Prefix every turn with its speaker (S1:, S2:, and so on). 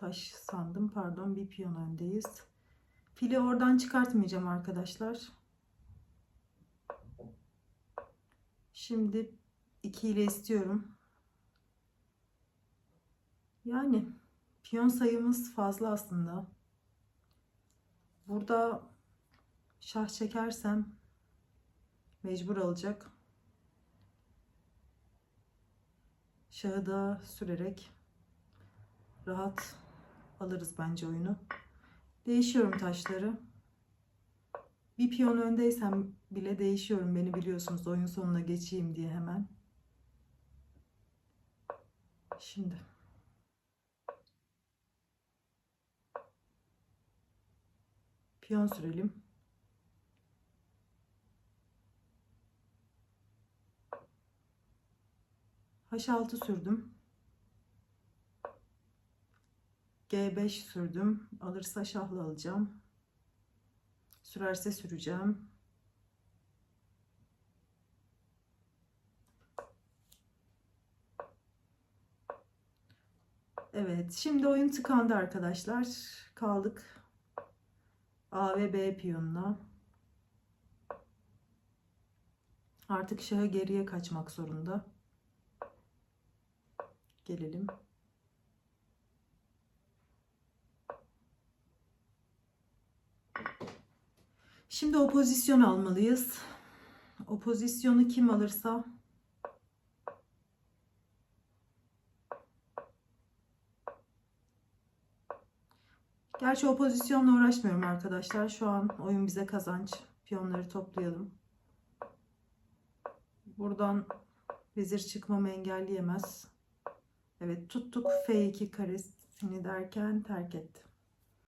S1: taş sandım. Pardon bir piyon öndeyiz. Fili oradan çıkartmayacağım arkadaşlar. Şimdi 2 ile istiyorum. Yani piyon sayımız fazla aslında. Burada şah çekersem mecbur alacak. Şahı da sürerek rahat alırız bence oyunu. Değişiyorum taşları. Bir piyon öndeysem bile değişiyorum. Beni biliyorsunuz oyun sonuna geçeyim diye hemen. Şimdi. Piyon sürelim. H6 sürdüm. G5 sürdüm. Alırsa şahla alacağım. Sürerse süreceğim. Evet, şimdi oyun tıkandı arkadaşlar. Kaldık A ve B piyonuna. Artık şahı geriye kaçmak zorunda. Gelelim. Şimdi o pozisyon almalıyız. O pozisyonu kim alırsa Gerçi o pozisyonla uğraşmıyorum arkadaşlar. Şu an oyun bize kazanç. Piyonları toplayalım. Buradan vezir çıkmamı engelleyemez. Evet tuttuk F2 karesini derken terk etti.